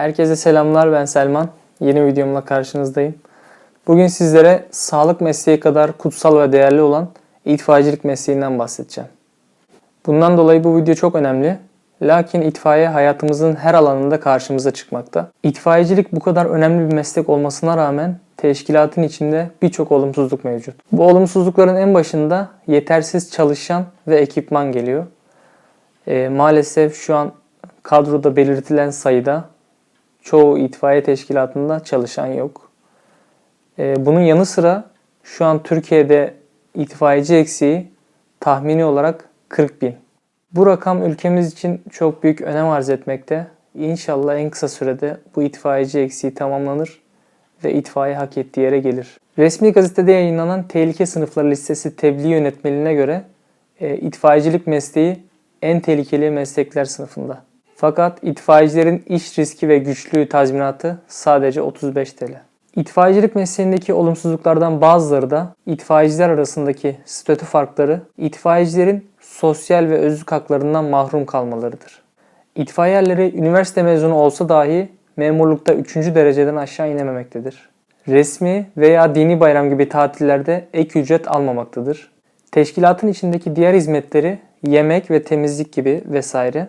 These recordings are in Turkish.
Herkese selamlar ben Selman. Yeni videomla karşınızdayım. Bugün sizlere sağlık mesleği kadar kutsal ve değerli olan itfaiyecilik mesleğinden bahsedeceğim. Bundan dolayı bu video çok önemli. Lakin itfaiye hayatımızın her alanında karşımıza çıkmakta. İtfaiyecilik bu kadar önemli bir meslek olmasına rağmen teşkilatın içinde birçok olumsuzluk mevcut. Bu olumsuzlukların en başında yetersiz çalışan ve ekipman geliyor. Ee, maalesef şu an kadroda belirtilen sayıda çoğu itfaiye teşkilatında çalışan yok. Ee, bunun yanı sıra şu an Türkiye'de itfaiyeci eksiği tahmini olarak 40 bin. Bu rakam ülkemiz için çok büyük önem arz etmekte. İnşallah en kısa sürede bu itfaiyeci eksiği tamamlanır ve itfaiye hak ettiği yere gelir. Resmi gazetede yayınlanan tehlike sınıfları listesi tebliğ yönetmeliğine göre e, itfaiyecilik mesleği en tehlikeli meslekler sınıfında. Fakat itfaiyecilerin iş riski ve güçlüğü tazminatı sadece 35 TL. İtfaiyecilik mesleğindeki olumsuzluklardan bazıları da itfaiyeciler arasındaki statü farkları, itfaiyecilerin sosyal ve özlük haklarından mahrum kalmalarıdır. İtfaiye erleri üniversite mezunu olsa dahi memurlukta 3. dereceden aşağı inememektedir. Resmi veya dini bayram gibi tatillerde ek ücret almamaktadır. Teşkilatın içindeki diğer hizmetleri yemek ve temizlik gibi vesaire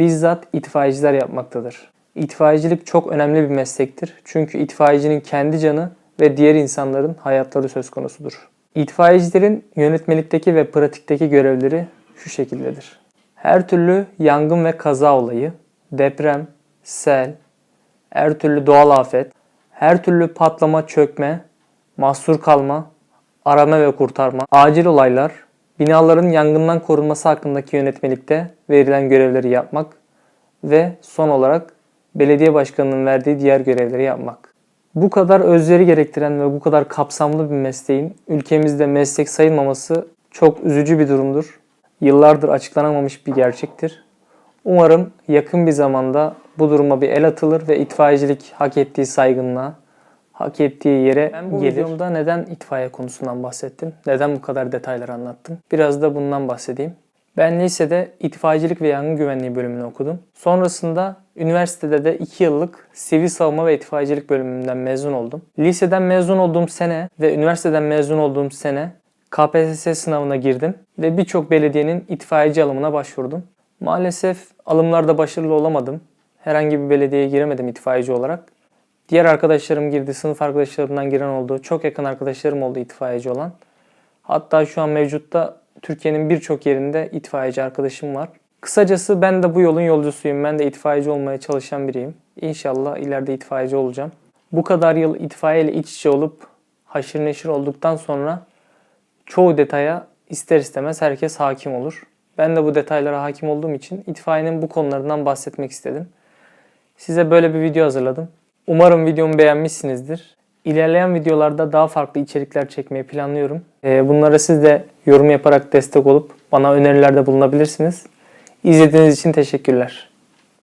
bizzat itfaiyeciler yapmaktadır. İtfaiyecilik çok önemli bir meslektir. Çünkü itfaiyecinin kendi canı ve diğer insanların hayatları söz konusudur. İtfaiyecilerin yönetmelikteki ve pratikteki görevleri şu şekildedir. Her türlü yangın ve kaza olayı, deprem, sel, her türlü doğal afet, her türlü patlama, çökme, mahsur kalma, arama ve kurtarma, acil olaylar, binaların yangından korunması hakkındaki yönetmelikte verilen görevleri yapmak ve son olarak belediye başkanının verdiği diğer görevleri yapmak. Bu kadar özveri gerektiren ve bu kadar kapsamlı bir mesleğin ülkemizde meslek sayılmaması çok üzücü bir durumdur. Yıllardır açıklanamamış bir gerçektir. Umarım yakın bir zamanda bu duruma bir el atılır ve itfaiyecilik hak ettiği saygınlığa, hak ettiği yere ben bu gelir. videomda neden itfaiye konusundan bahsettim? Neden bu kadar detaylar anlattım? Biraz da bundan bahsedeyim. Ben lisede itfaiyecilik ve yangın güvenliği bölümünü okudum. Sonrasında üniversitede de 2 yıllık sivil savunma ve itfaiyecilik bölümünden mezun oldum. Liseden mezun olduğum sene ve üniversiteden mezun olduğum sene KPSS sınavına girdim ve birçok belediyenin itfaiyeci alımına başvurdum. Maalesef alımlarda başarılı olamadım. Herhangi bir belediyeye giremedim itfaiyeci olarak. Diğer arkadaşlarım girdi, sınıf arkadaşlarımdan giren oldu. Çok yakın arkadaşlarım oldu itfaiyeci olan. Hatta şu an mevcutta Türkiye'nin birçok yerinde itfaiyeci arkadaşım var. Kısacası ben de bu yolun yolcusuyum. Ben de itfaiyeci olmaya çalışan biriyim. İnşallah ileride itfaiyeci olacağım. Bu kadar yıl itfaiye ile iç içe olup haşır neşir olduktan sonra çoğu detaya ister istemez herkes hakim olur. Ben de bu detaylara hakim olduğum için itfaiyenin bu konularından bahsetmek istedim. Size böyle bir video hazırladım. Umarım videomu beğenmişsinizdir. İlerleyen videolarda daha farklı içerikler çekmeyi planlıyorum. Ee, Bunlara siz de yorum yaparak destek olup bana önerilerde bulunabilirsiniz. İzlediğiniz için teşekkürler.